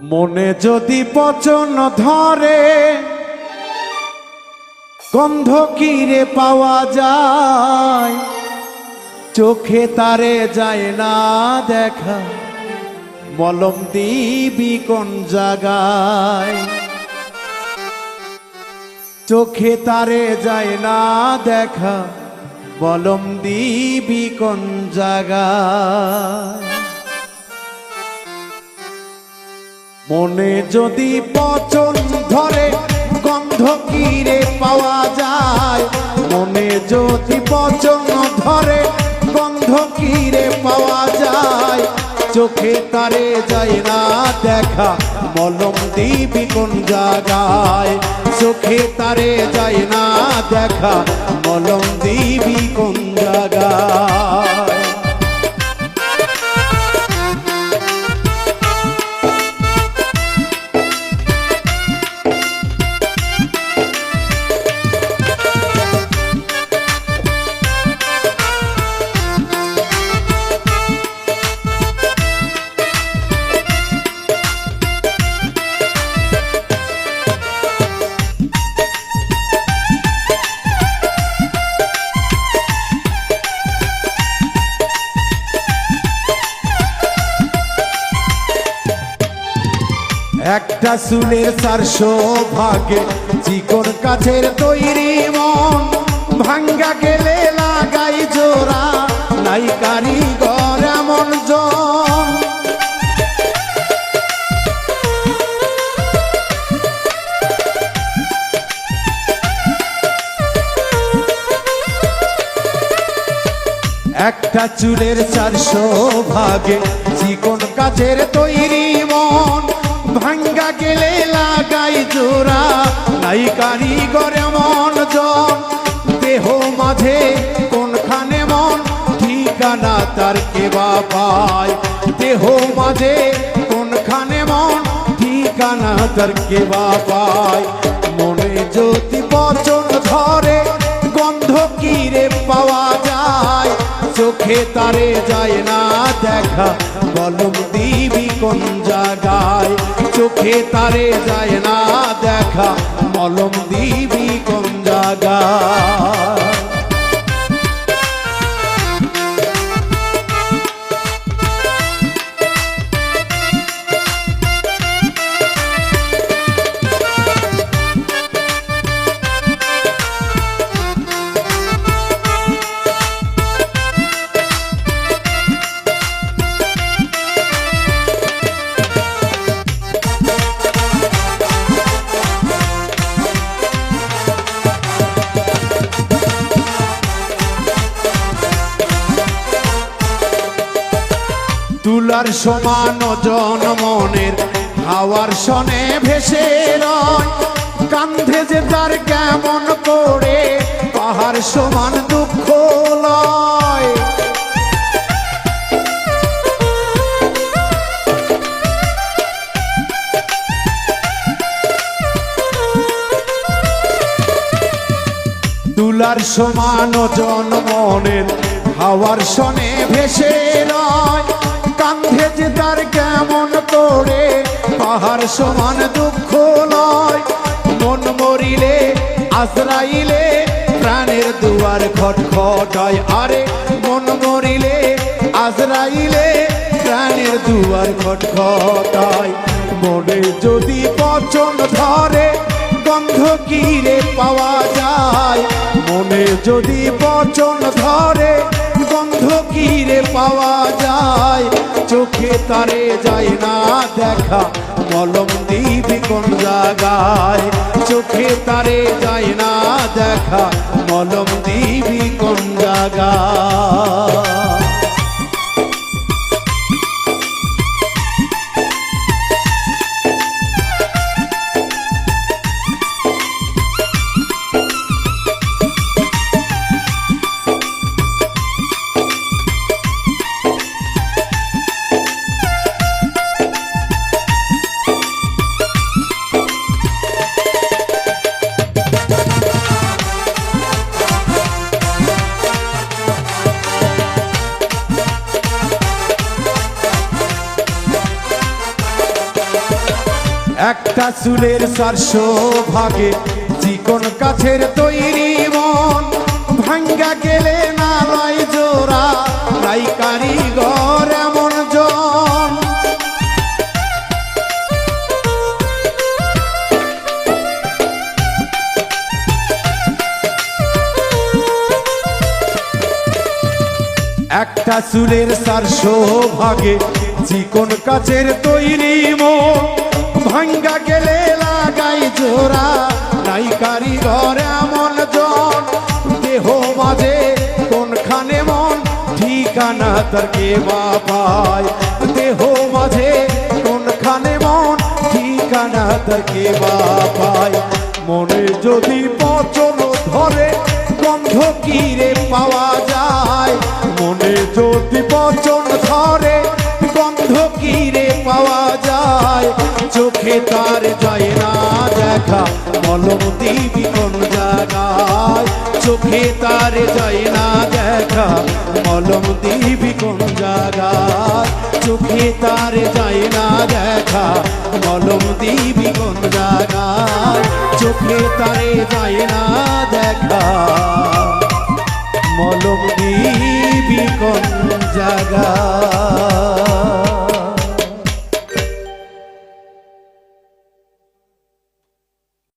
মনে যদি পচন ধরে, গন্ধ কিরে পাওয়া যায়? চোখে তারে যায় না দেখা, মলম দিবি কোন জায়গায়? চোখে তারে যায় না দেখা, মলম দিবি কোন জায়গায়? মনে যদি পচন ধরে, গন্ধ কিরে পাওয়া যায়? মনে যদি পচন ধরে, গন্ধ কিরে পাওয়া যায়? চোখে তারে যায় না দেখা, মলম দিবি কোন জায়গায়? চোখে তারে যায় না দেখা, মলম দিবি কোন জায়গায়? একটা চুলের চারশো ভাগে চিকন কাছের তৈরি মন। ভাঙ্গা গেলে লাগাই জোড়া, নাই কারিগর এমন জন। একটা চুলের চারশো ভাগে চিকন কাছের তৈরি মন। ভাঙ্গা গেলে লাগাই জোড়া নাই কারিগর মন জন। দেহ মাঝে কোনখানে মন, ঠিকানা তার কেবা পায়। দেহ মাঝে কোনখানে মন, ঠিকানা তার কেবা পায়। মনে যদি বচন ধরে চোখে তারে যায় না দেখা। বলম দিবি কোন জায়গায়? চোখে তারে যায় না দেখা। মলম দিবি কোন জায়গায়? তুলার সমান জন মনের, হাওয়ার সনে ভেসে রয়। কান্ধে যে তার কেমন করে পাহাড় সমান দুঃখ লয়। সমান জন মনের, হাওয়ার সনে ভেসে রয়। কান্ধে যে তার কেমন করে? পাহাড় সমান দুঃখ লয় মন মরিলে আজরাইলে প্রাণের দুয়ার খটখটায় আরে। মন মরিলে আজরাইলে প্রাণের দুয়ার খটখটায়। মনে যদি পচন ধরে, গন্ধ কিরে পাওয়া যায়? মনে যদি বচন ধরে চোখে তারে যায় না দেখা মলম দিবি কোন জায়গায়? চোখে তারে যায় না দেখা মলম দিবি কোন জায়গায়? একটা চুলের চারশো ভাগে চিকন কাছের তৈরি মন। ভাঙ্গা গেলে না লয় জোড়া নাই কারিগর এমন জন। একটা চুলের চারশো ভাগে চিকন কাছের তৈরি মন। ভাঙ্গা গেলে লাগাই জোড়া। নাই কারিগর এমন জন। দেহ মাঝে কোনখানে মন? ঠিকানা তার কে বা পায়? দেহ মাঝে কোনখানে মন? ঠিকানা তার কে বা পায়? মনে যদি পচন ধরে, গন্ধ কিরে পাওয়া যায়? মনে যদি পচন ধরে চোখে তার যায় না দেখা, মলম দিবি কোন জায়গায়? চোখে তার যায় না দেখা, মলম দিবি কোন জায়গায়? চোখে তার যায় না দেখা, মলম দিবি কোন জায়গায়? চোখে তারে যায় না দেখা, মলম দিবি কোন জায়গায়?